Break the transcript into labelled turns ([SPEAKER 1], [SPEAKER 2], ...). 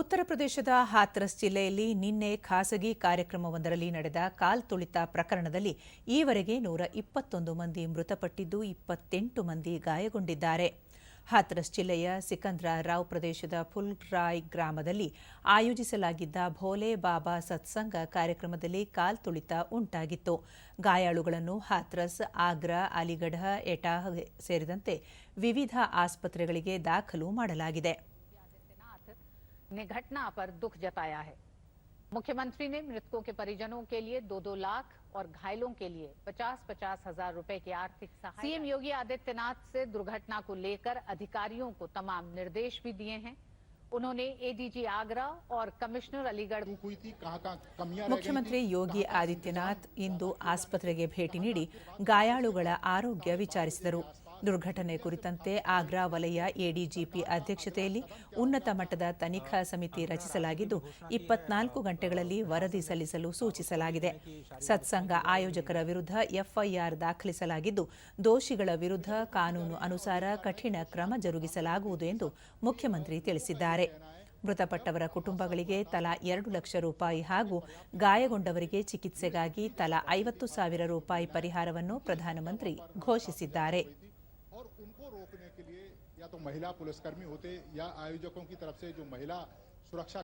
[SPEAKER 1] ಉತ್ತರ ಪ್ರದೇಶದ ಹಾಥ್ರಸ್ ಜಿಲ್ಲೆಯಲ್ಲಿ ನಿನ್ನೆ ಖಾಸಗಿ ಕಾರ್ಯಕ್ರಮವೊಂದರಲ್ಲಿ ನಡೆದ ಕಾಲ್ ತುಳಿತ ಪ್ರಕರಣದಲ್ಲಿ ಈವರೆಗೆ ನೂರ ಇಪ್ಪತ್ತೊಂದು ಮಂದಿ ಮೃತಪಟ್ಟಿದ್ದು ಇಪ್ಪತ್ತೆಂಟು ಮಂದಿ ಗಾಯಗೊಂಡಿದ್ದಾರೆ. ಹಾಥ್ರಸ್ ಜಿಲ್ಲೆಯ ಸಿಕಂದ್ರ ರಾವ್ ಪ್ರದೇಶದ ಫುಲ್ರಾಯ್ ಗ್ರಾಮದಲ್ಲಿ ಆಯೋಜಿಸಲಾಗಿದ್ದ ಭೋಲೆ ಬಾಬಾ ಸತ್ಸಂಗ ಕಾರ್ಯಕ್ರಮದಲ್ಲಿ ಕಾಲ್ ತುಳಿತ ಉಂಟಾಗಿತ್ತು. ಗಾಯಾಳುಗಳನ್ನು ಹಾಥ್ರಸ್, ಆಗ್ರಾ, ಅಲಿಗಢ ಎಟಾಹ್ ಸೇರಿದಂತೆ ವಿವಿಧ ಆಸ್ಪತ್ರೆಗಳಿಗೆ ದಾಖಲು ಮಾಡಲಾಗಿದೆ.
[SPEAKER 2] ने घटना पर दुख जताया है मुख्यमंत्री ने मृतकों के परिजनों के लिए दो दो लाख और घायलों के लिए पचास पचास हजार रुपए की आर्थिक सहायता सीएम योगी आदित्यनाथ से दुर्घटना को लेकर अधिकारियों को तमाम निर्देश भी दिए हैं उन्होंने एडीजी आगरा और कमिश्नर अलीगढ़
[SPEAKER 3] चूक हुई थी कहाँ कहाँ कमियां रह गई
[SPEAKER 1] ಮುಖ್ಯಮಂತ್ರಿ
[SPEAKER 3] थी,
[SPEAKER 1] ಯೋಗಿ
[SPEAKER 3] कहाँ
[SPEAKER 1] ಆದಿತ್ಯನಾಥ್ ಇಂದು ಆಸ್ಪತ್ರೆಗೆ ಭೇಟಿ ನೀಡಿ ಗಾಯಾಳುಗಳ ಆರೋಗ್ಯ ವಿಚಾರಿಸಿದರು ದುರ್ಘಟನೆ ಕುರಿತಂತೆ ಆಗ್ರಾ ವಲಯ ಎಡಿಜಿಪಿ ಅಧ್ಯಕ್ಷತೆಯಲ್ಲಿ ಉನ್ನತ ಮಟ್ಟದ ತನಿಖಾ ಸಮಿತಿ ರಚಿಸಲಾಗಿದ್ದು, ಇಪ್ಪತ್ನಾಲ್ಕು ಗಂಟೆಗಳಲ್ಲಿ ವರದಿ ಸಲ್ಲಿಸಲು ಸೂಚಿಸಲಾಗಿದೆ. ಸತ್ಸಂಗ ಆಯೋಜಕರ ವಿರುದ್ಧ ಎಫ್ಐಆರ್ ದಾಖಲಿಸಲಾಗಿದ್ದು, ದೋಷಿಗಳ ವಿರುದ್ಧ ಕಾನೂನು ಅನುಸಾರ ಕಠಿಣ ಕ್ರಮ ಜರುಗಿಸಲಾಗುವುದು ಎಂದು ಮುಖ್ಯಮಂತ್ರಿ ತಿಳಿಸಿದ್ದಾರೆ. ಮೃತಪಟ್ಟವರ ಕುಟುಂಬಗಳಿಗೆ ತಲಾ ಎರಡು ಲಕ್ಷ ರೂಪಾಯಿ ಹಾಗೂ ಗಾಯಗೊಂಡವರಿಗೆ ಚಿಕಿತ್ಸೆಗಾಗಿ ತಲಾ ಐವತ್ತು ಸಾವಿರ ರೂಪಾಯಿ ಪರಿಹಾರವನ್ನು ಪ್ರಧಾನಮಂತ್ರಿ ಘೋಷಿಸಿದ್ದಾರೆ.
[SPEAKER 3] और उनको रोकने के लिए या तो महिला पुलिसकर्मी होते या आयोजकों की तरफ़ से जो महिला सुरक्षा